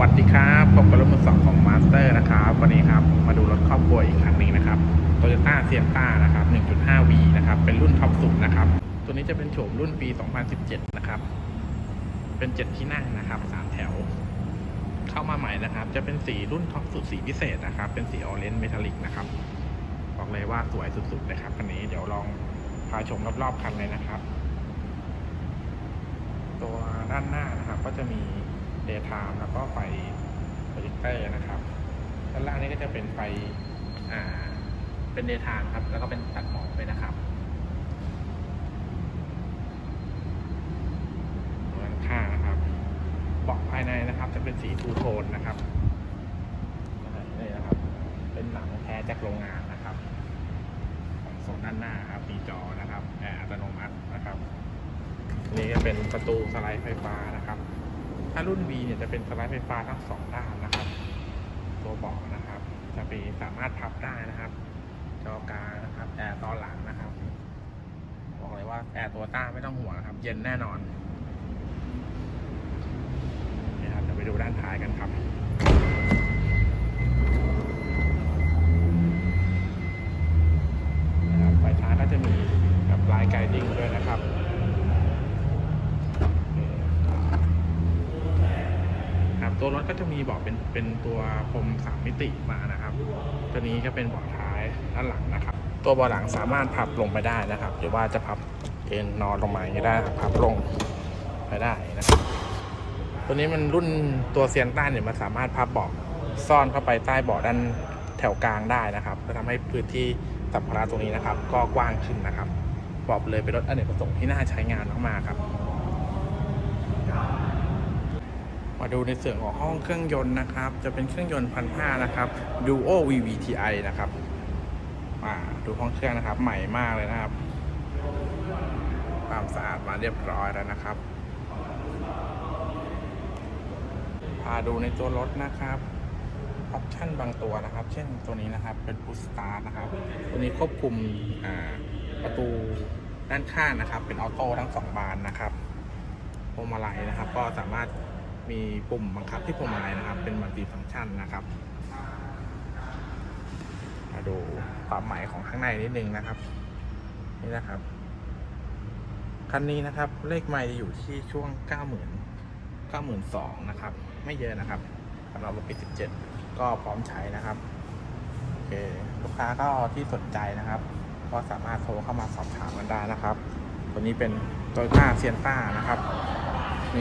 วัสดีครับพบกับรถมือสองของมาสเตอร์นะครับ วันนี้ครับ มาดูรถครอบครัวอีกคันหนึ่งนะครับ Toyota s i e n t a นะครับ 1.5V นะครับ เป็นรุ่นท็อปสุดนะครับ ตัวนี้จะเป็นโฉมรุ่นปี 2017 นะครับ เป็น 7 ที่นั่งนะครับ 3 แถว เข้ามาใหม่นะครับ จะเป็นสีรุ่นท็อปสุดสีพิเศษนะครับ เป็นสีออเรนจ์เมทัลลิกนะครับ บอกเลยว่าสวยสุดๆเลยครับคันนี้ เดี๋ยวลองพาชมรอบๆคันเลยนะครับ ตัวด้านหน้านะครับ ก็จะมี daytime แล้วก็ไฟโปรเจคเตอร์นะครับด้านล่างนี้ก็จะเป็นไฟอ่าเป็น daytime ครับ แล้วก็เป็นตัดหมอกไปนะครับด้านข้างนะครับเบาะภายในนะครับ จะเป็นสีทูโทนนะครับนี่นะครับ เป็นหนังแท้จากโรงงานนะครับของโซนด้านหน้าครับมีจอนะครับแอร์อัตโนมัตินะครับ นี่ก็เป็นประตูสไลด์ไฟฟ้านะครับ ถ้ารุ่น V เนี่ยจะเป็นสไลด์ไฟฟ้าทั้งสองด้านนะครับ ตัวเบาะนะครับ จะไปสามารถพับได้นะครับ จอกลางนะครับแอร์ตอนหลังนะครับ บอกเลยว่าแอร์ตัวต้าไม่ต้องห่วงนะครับ เย็นแน่นอนครับจะไปดูด้านท้ายกันครับ นะครับไฟท้ายก็จะมีแบบลายไกดิ้งด้วยนะครับ ครับ ตัวรถก็จะมีเบาะเป็นเป็นตัวพรมสามมิติมานะครับ ตัวนี้ก็เป็นเบาะท้ายด้านหลังนะครับ ตัวเบาะหลังสามารถพับลงไปได้นะครับ หรือว่าจะพับเอ็นนอนลงมาอย่างนี้ได้พับลงไปได้นะครับ ตัวนี้มันรุ่นตัวเซียนต้านเนี่ยมันสามารถพับเบาะซ่อนเข้าไปใต้เบาะด้านแถวกลางได้นะครับก็ทำให้พื้นที่สัมภาระตรงนี้นะครับ ก็กว้างขึ้นนะครับบอกเลยเป็นรถอเนกประสงค์ที่น่าใช้งานมากๆครับ มาดูในส่วนของห้องเครื่องยนต์นะครับ จะเป็นเครื่องยนต์พันห้านะครับ Duo VVTi นะครับอ่าดูห้องเครื่องนะครับ ใหม่มากเลยนะครับ ความสะอาดมาเรียบร้อยแล้วนะครับพาดูในตัวรถนะครับออปชั่นบางตัวนะครับ เช่นตัวนี้นะครับเป็น Push Start นะครับ ตัวนี้ควบคุมประตูด้านข้างนะครับ เป็นออโต้ทั้งสองบานนะครับพวงมาลัยนะครับ ก็สามารถ มีปุ่มบังคับที่พวงมาลัยนะครับ เป็นมัลติฟังก์ชันนะครับมาดูความหมายของข้างในนิดนึงนะครับ นี่นะครับ คันนี้นะครับ เลขไมล์จะอยู่ที่ช่วง 9 0 0 0 0 92,000นะครับ ไม่เยอะนะครับสำหรับรถปี 17 ก็พร้อมใช้นะครับโอเคลูกค้าก็ที่สนใจนะครับ ก็สามารถโทรเข้ามาสอบถามกันได้นะครับ ตัวนี้เป็น Toyota s i e n t a นะครับ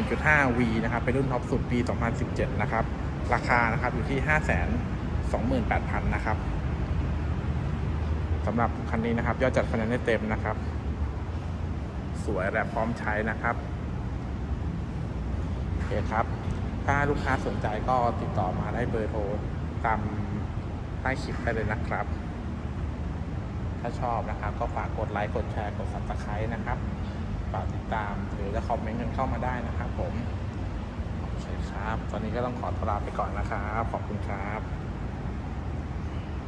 1.5V นะครับ เป็นรุ่นท็อปสุดปี 2017 นะครับ ราคานะครับอยู่ที่ 528,000 นะครับสำหรับคันนี้นะครับ ยอดจัดคะแนนได้เต็มนะครับ สวยและพร้อมใช้นะครับโอเคครับ ถ้าลูกค้าสนใจก็ติดต่อมาได้เบอร์โทรตามใต้คลิปได้เลยนะครับ ถ้าชอบนะครับ ก็ฝากกดไลค์ กดแชร์ กด subscribe นะครับ ฝากติดตาม หรือจะคอมเมนต์กันเข้ามาได้นะครับผม โอเคครับ ตอนนี้ก็ต้องขอตวลาไปก่อนนะครับ ขอบคุณครับ